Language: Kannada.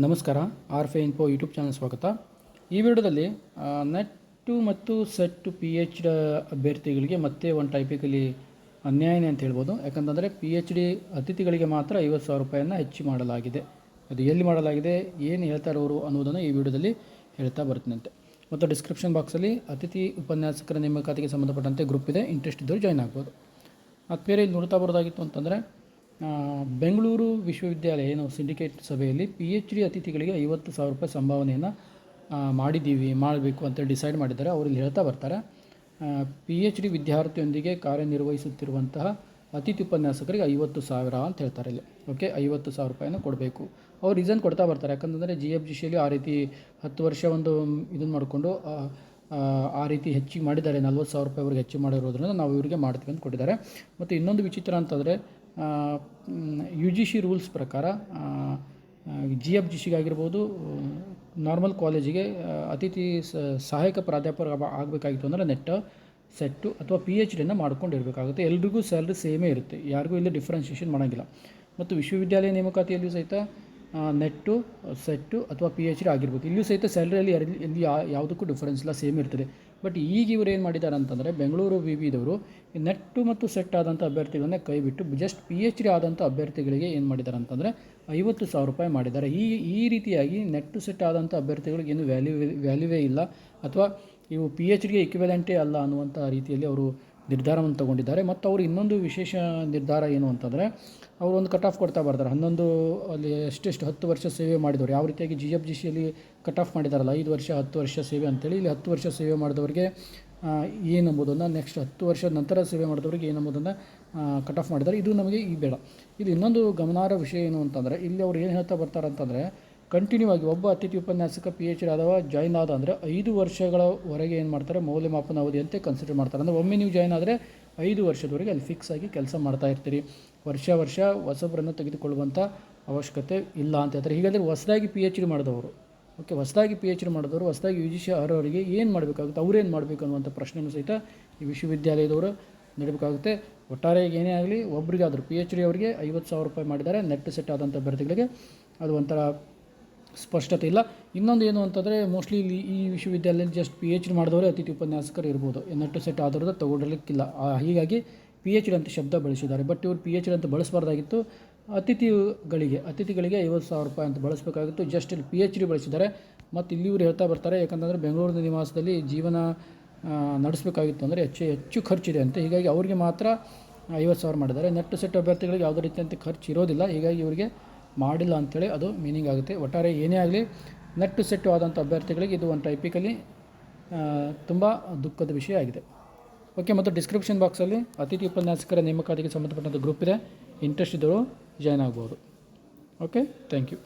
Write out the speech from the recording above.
ನಮಸ್ಕಾರ ಆರ್ ಫೆ ಇನ್ಫೋ ಯೂಟ್ಯೂಬ್ ಚಾನಲ್ ಸ್ವಾಗತ. ಈ ವಿಡಿಯೋದಲ್ಲಿ ನೆಟ್ಟು ಮತ್ತು ಸೆಟ್ ಪಿ ಎಚ್ ಡಿ ಅಭ್ಯರ್ಥಿಗಳಿಗೆ ಮತ್ತೆ ಒಂದು ಟೈಪಿಕಲಿ ಅನ್ಯಾಯನೇ ಅಂತ ಹೇಳ್ಬೋದು. ಯಾಕಂತಂದರೆ ಪಿ ಎಚ್ ಡಿ ಅತಿಥಿಗಳಿಗೆ ಮಾತ್ರ ಐವತ್ತು ಸಾವಿರ ರೂಪಾಯಿಯನ್ನು ಹೆಚ್ಚು ಮಾಡಲಾಗಿದೆ. ಅದು ಎಲ್ಲಿ ಮಾಡಲಾಗಿದೆ, ಏನು ಹೇಳ್ತಾರೆ ಅವರು ಅನ್ನೋದನ್ನು ಈ ವಿಡಿಯೋದಲ್ಲಿ ಹೇಳ್ತಾ ಬರ್ತೀನಂತೆ ಮತ್ತು ಡಿಸ್ಕ್ರಿಪ್ಷನ್ ಬಾಕ್ಸಲ್ಲಿ ಅತಿಥಿ ಉಪನ್ಯಾಸಕರ ನೇಮಕಾತಿಗೆ ಸಂಬಂಧಪಟ್ಟಂತೆ ಗ್ರೂಪ್ ಇದೆ. ಇಂಟ್ರೆಸ್ಟ್ ಇದ್ದವರು ಜಾಯ್ನ್ ಆಗ್ಬೋದು. ಬೇರೆ ಇಲ್ಲಿ ನೋಡ್ತಾ ಬರೋದಾಗಿತ್ತು ಅಂತಂದರೆ ಬೆಂಗಳೂರು ವಿಶ್ವವಿದ್ಯಾಲಯ ಏನು ಸಿಂಡಿಕೇಟ್ ಸಭೆಯಲ್ಲಿ ಪಿ ಎಚ್ ಡಿ ಅತಿಥಿಗಳಿಗೆ ಐವತ್ತು ಸಾವಿರ ರೂಪಾಯಿ ಸಂಭಾವನೆಯನ್ನು ಮಾಡಿದ್ದೀವಿ, ಮಾಡಬೇಕು ಅಂತ ಡಿಸೈಡ್ ಮಾಡಿದ್ದಾರೆ. ಅವರು ಇಲ್ಲಿ ಹೇಳ್ತಾ ಬರ್ತಾರೆ. ಪಿ ಎಚ್ ಡಿ ವಿದ್ಯಾರ್ಥಿಯೊಂದಿಗೆ ಕಾರ್ಯನಿರ್ವಹಿಸುತ್ತಿರುವಂತಹ ಅತಿಥಿ ಉಪನ್ಯಾಸಕರಿಗೆ ಐವತ್ತು ಸಾವಿರ ಅಂತ ಹೇಳ್ತಾರೆ ಇಲ್ಲಿ. ಓಕೆ ಐವತ್ತು ಸಾವಿರ ರೂಪಾಯಿನ ಕೊಡಬೇಕು. ಅವ್ರು ರೀಸನ್ ಕೊಡ್ತಾ ಬರ್ತಾರೆ. ಯಾಕಂತಂದರೆ ಜಿ ಎಫ್ ಜಿ ಸಿಯಲ್ಲಿ ಆ ರೀತಿ ಹತ್ತು ವರ್ಷ ಒಂದು ಇದನ್ನು ಮಾಡಿಕೊಂಡು, ಆ ರೀತಿ ಹೆಚ್ಚಿಗೆ ಮಾಡಿದ್ದಾರೆ. ನಲ್ವತ್ತು ಸಾವಿರ ರೂಪಾಯಿವರೆಗೆ ಹೆಚ್ಚು ಮಾಡಿರೋದ್ರಿಂದ ನಾವು ಇವರಿಗೆ ಮಾಡ್ತೀವಿ ಅಂತ ಕೊಟ್ಟಿದ್ದಾರೆ. ಮತ್ತು ಇನ್ನೊಂದು ವಿಚಿತ್ರ ಅಂತಂದರೆ ಯು ಜಿ ಸಿ ರೂಲ್ಸ್ ಪ್ರಕಾರ ಜಿ ಎಫ್ ಜಿ ಸಿಗಾಗಿರ್ಬೋದು ನಾರ್ಮಲ್ ಕಾಲೇಜಿಗೆ ಅತಿಥಿ ಸಹಾಯಕ ಪ್ರಾಧ್ಯಾಪಕ ಆಗಬೇಕಾಗಿತ್ತು ಅಂದರೆ ನೆಟ್ಟ ಸೆಟ್ಟು ಅಥವಾ ಪಿ ಎಚ್ ಡಿನ ಮಾಡ್ಕೊಂಡಿರಬೇಕಾಗುತ್ತೆ ಎಲ್ರಿಗೂ ಸ್ಯಾಲ್ರಿ ಸೇಮೇ ಇರುತ್ತೆ. ಯಾರಿಗೂ ಇಲ್ಲಿ ಡಿಫ್ರೆನ್ಸಿಯೇಷನ್ ಮಾಡೋಂಗಿಲ್ಲ. ಮತ್ತು ವಿಶ್ವವಿದ್ಯಾಲಯ ನೇಮಕಾತಿಯಲ್ಲಿಯೂ ಸಹಿತ ನೆಟ್ಟು, ಸೆಟ್ಟು ಅಥವಾ ಪಿ ಎಚ್ ಡಿ ಆಗಿರ್ಬೋದು. ಇಲ್ಲೂ ಸಹಿತ ಸ್ಯಾಲ್ರಿಯಲ್ಲಿ ಎಲ್ಲಿ ಎಲ್ಲಿ ಯಾವುದಕ್ಕೂ ಡಿಫ್ರೆನ್ಸ್ ಇಲ್ಲ ಸೇಮ್ ಇರ್ತದೆ. ಬಟ್ ಈಗ ಇವರು ಏನು ಮಾಡಿದ್ದಾರೆ ಅಂತಂದರೆ, ಬೆಂಗಳೂರು ವಿ ವಿದವರು ನೆಟ್ಟು ಮತ್ತು ಸೆಟ್ ಆದಂಥ ಅಭ್ಯರ್ಥಿಗಳನ್ನ ಕೈಬಿಟ್ಟು ಜಸ್ಟ್ ಪಿ ಎಚ್ ಡಿ ಆದಂಥ ಅಭ್ಯರ್ಥಿಗಳಿಗೆ ಏನು ಮಾಡಿದ್ದಾರೆ ಅಂತಂದರೆ, ಐವತ್ತು ಸಾವಿರ ರೂಪಾಯಿ ಮಾಡಿದ್ದಾರೆ ಈ ಈ ರೀತಿಯಾಗಿ ನೆಟ್ಟು, ಸೆಟ್ ಆದಂಥ ಅಭ್ಯರ್ಥಿಗಳಿಗೆ ಏನು ವ್ಯಾಲ್ಯೂ ವ್ಯಾಲ್ಯೂವೇ ಇಲ್ಲ. ಅಥವಾ ಇವು ಪಿ ಎಚ್ ಡಿಗೆ ಇಕ್ವಿವೆಲೆಂಟೇ ಅಲ್ಲ ಅನ್ನುವಂಥ ರೀತಿಯಲ್ಲಿ ಅವರು ನಿರ್ಧಾರವನ್ನು ತಗೊಂಡಿದ್ದಾರೆ. ಮತ್ತು ಅವರು ಇನ್ನೊಂದು ವಿಶೇಷ ನಿರ್ಧಾರ ಏನು ಅಂತಂದರೆ, ಅವರು ಒಂದು ಕಟ್ ಆಫ್ ಕೊಡ್ತಾ ಬರ್ತಾರೆ. ಹನ್ನೊಂದು ಅಲ್ಲಿ ಎಷ್ಟೆಷ್ಟು ಹತ್ತು ವರ್ಷ ಸೇವೆ ಮಾಡಿದವರು. ಯಾವ ರೀತಿಯಾಗಿ ಜಿ ಎಫ್ ಜಿ ಸಿಯಲ್ಲಿ ಕಟ್ ಆಫ್ ಮಾಡಿದಾರಲ್ಲ, ಐದು ವರ್ಷ, ಹತ್ತು ವರ್ಷ ಸೇವೆ ಅಂತೇಳಿ ಇಲ್ಲಿ ಹತ್ತು ವರ್ಷ ಸೇವೆ ಮಾಡಿದವರಿಗೆ ಏನು ಎಂಬುದನ್ನು ನೆಕ್ಸ್ಟ್ ಹತ್ತು ವರ್ಷದ ನಂತರ ಸೇವೆ ಮಾಡಿದವರಿಗೆ ಎಂಬುದನ್ನು ಕಟ್ ಆಫ್ ಮಾಡಿದ್ದಾರೆ. ಇದು ನಮಗೆ ಈ ಬೇಡ. ಇದು ಇನ್ನೊಂದು ಗಮನಾರ್ಹ ವಿಷಯ ಏನು ಅಂತಂದರೆ, ಇಲ್ಲಿ ಅವ್ರು ಏನು ಹೇಳ್ತಾ ಬರ್ತಾರೆ ಅಂತಂದರೆ ಕಂಟಿನ್ಯೂ ಆಗಿ ಒಬ್ಬ ಅತಿಥಿ ಉಪನ್ಯಾಸಕ ಪಿ ಎಚ್ ಡಿ ಅಥವಾ ಜಾಯ್ನ್ ಆದ ಅಂದರೆ ಐದು ವರ್ಷಗಳವರೆಗೆ ಏನು ಮಾಡ್ತಾರೆ? ಮೌಲ್ಯಮಾಪನ ಅವಧಿಯಂತೆ ಕನ್ಸಿಡರ್ ಮಾಡ್ತಾರೆ. ಅಂದರೆ ಒಮ್ಮೆ ನೀವು ಜಾಯ್ನ್ ಆದರೆ ಐದು ವರ್ಷದವರೆಗೆ ಅಲ್ಲಿ ಫಿಕ್ಸ್ ಆಗಿ ಕೆಲಸ ಮಾಡ್ತಾ ಇರ್ತೀರಿ. ವರ್ಷ ವರ್ಷ ಹೊಸಬರನ್ನು ತೆಗೆದುಕೊಳ್ಳುವಂಥ ಅವಶ್ಯಕತೆ ಇಲ್ಲ ಅಂತ ಹೇಳ್ತಾರೆ. ಹೀಗಾದರೆ ಹೊಸದಾಗಿ ಪಿ ಎಚ್ ಡಿ ಮಾಡಿದವರು ಓಕೆ ಹೊಸದಾಗಿ ಪಿ ಎಚ್ ಡಿ ಮಾಡಿದವರು, ಹೊಸದಾಗಿ ಯು ಜಿ ಸಿ ಅರ್ಹರಿಗೆ ಏನು ಮಾಡಬೇಕಾಗುತ್ತೆ, ಅವ್ರೇನು ಮಾಡಬೇಕು ಅನ್ನುವಂಥ ಪ್ರಶ್ನೆಯೂ ಸಹಿತ ಈ ವಿಶ್ವವಿದ್ಯಾಲಯದವರು ನೀಡಬೇಕಾಗುತ್ತೆ. ಒಟ್ಟಾರೆ ಏನೇ ಆಗಲಿ, ಒಬ್ರಿಗಾದರೂ ಪಿ ಎಚ್ ಡಿ ಅವರಿಗೆ ಐವತ್ತು ಸಾವಿರ ರೂಪಾಯಿ ಮಾಡಿದ್ದಾರೆ ನೆಟ್ ಸೆಟ್ ಆದಂಥ ಅಭ್ಯರ್ಥಿಗಳಿಗೆ ಅದು ಒಂಥರ ಸ್ಪಷ್ಟತೆ ಇಲ್ಲ. ಇನ್ನೊಂದು ಏನು ಅಂತಂದರೆ ಮೋಸ್ಟ್ಲಿ ಇಲ್ಲಿ ಈ ವಿಶ್ವವಿದ್ಯಾಲಯದಲ್ಲಿ ಜಸ್ಟ್ ಪಿ ಎಚ್ ಡಿ ಮಾಡಿದವರೇ ಅತಿಥಿ ಉಪನ್ಯಾಸಕರು ಇರ್ಬೋದು. ನೆಟ್ಟು ಸೆಟ್ ಆಧಾರದ ತಗೊಳ್ಲಿಕ್ಕಿಲ್ಲ ಆ, ಹೀಗಾಗಿ ಪಿ ಎಚ್ ಡಿ ಅಂತ ಶಬ್ದ ಬಳಸಿದ್ದಾರೆ. ಬಟ್ ಇವರು ಪಿ ಎಚ್ ಡಿ ಅಂತ ಬಳಸಬಾರ್ದಾಗಿತ್ತು. ಅತಿಥಿಗಳಿಗೆ ಅತಿಥಿಗಳಿಗೆ ಐವತ್ತು ಸಾವಿರ ರೂಪಾಯಿ ಅಂತ ಬಳಸಬೇಕಾಗಿತ್ತು. ಜಸ್ಟ್ ಇಲ್ಲಿ ಪಿ ಎಚ್ ಡಿ ಬಳಸಿದ್ದಾರೆ. ಮತ್ತು ಇಲ್ಲಿ ಇವರು ಹೇಳ್ತಾ ಬರ್ತಾರೆ ಯಾಕಂತಂದರೆ ಬೆಂಗಳೂರಿನ ನಿವಾಸದಲ್ಲಿ ಜೀವನ ನಡೆಸಬೇಕಾಗಿತ್ತು ಅಂದರೆ ಹೆಚ್ಚು ಹೆಚ್ಚು ಖರ್ಚಿದೆ ಅಂತ. ಹೀಗಾಗಿ ಅವರಿಗೆ ಮಾತ್ರ ಐವತ್ತು ಸಾವಿರ ಮಾಡಿದ್ದಾರೆ. ನೆಟ್ಟು ಸೆಟ್ ಅಭ್ಯರ್ಥಿಗಳಿಗೆ ಯಾವುದೇ ರೀತಿಯಂತೆ ಖರ್ಚು ಇರೋದಿಲ್ಲ. ಹೀಗಾಗಿ ಇವರಿಗೆ ಮಾಡಿಲ್ಲ ಅಂಥೇಳಿ ಅದು ಮೀನಿಂಗ್ ಆಗುತ್ತೆ. ಒಟ್ಟಾರೆ ಏನೇ ಆಗಲಿ ನಟ್ಟು ಸೆಟ್ಟು ಆದಂಥ ಅಭ್ಯರ್ಥಿಗಳಿಗೆ ಇದು ಒಂದು ಟೈಪಿಕಲಿ ತುಂಬ ದುಃಖದ ವಿಷಯ ಆಗಿದೆ. ಓಕೆ ಮತ್ತು ಡಿಸ್ಕ್ರಿಪ್ಷನ್ ಬಾಕ್ಸಲ್ಲಿ ಅತಿಥಿ ಉಪನ್ಯಾಸಕರ ನೇಮಕಾತಿಗೆ ಸಂಬಂಧಪಟ್ಟಂಥ ಗ್ರೂಪ್ ಇದೆ. ಇಂಟ್ರೆಸ್ಟ್ ಇದ್ದವರು ಜಾಯ್ನ್ ಆಗ್ಬೋದು. Okay thank you